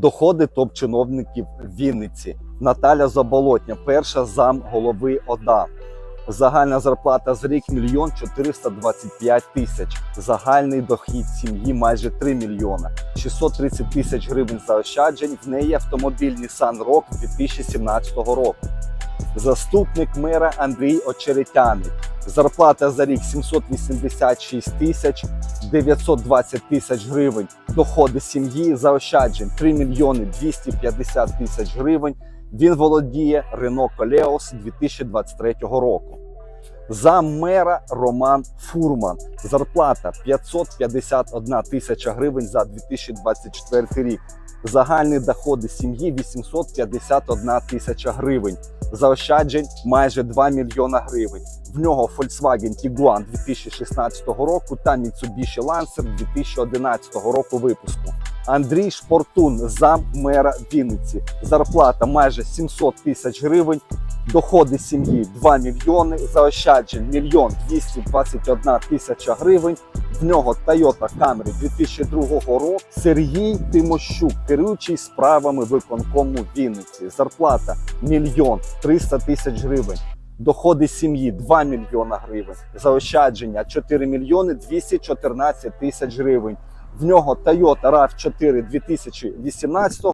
Доходи топ-чиновників Вінниці. Наталя Заболотня, перша зам голови ОДА. Загальна зарплата з рік мільйон 425 тисяч. Загальний дохід сім'ї майже 3 мільйона. 630 тисяч гривень заощаджень. В неї автомобіль Nissan Rogue 2017 року. Заступник мера Андрій Очеретяний. Зарплата за рік 786 тисяч, 920 тисяч гривень. Доходи сім'ї заощаджень 3 мільйони 250 тисяч гривень. Він володіє Renault Koleos 2023 року. Зам мера Роман Фурман. Зарплата 551 тисяча гривень за 2024 рік. Загальні доходи сім'ї 851 тисяча гривень. Заощаджень майже 2 мільйона гривень. В нього Volkswagen Tiguan 2016 року та Mitsubishi Lancer 2011 року випуску. Андрій Шпортун, зам мера Вінниці. Зарплата майже 700 тисяч гривень. Доходи сім'ї 2 мільйони, заощаджень мільйон 221 тисяча гривень. В нього Toyota Camry 2002 року. Сергій Тимощук, керуючий справами виконкому Вінниці. Зарплата мільйон 300 тисяч гривень. Доходи сім'ї 2 мільйона гривень. Заощадження 4 мільйони 214 тисяч гривень. В нього Toyota RAV4 2018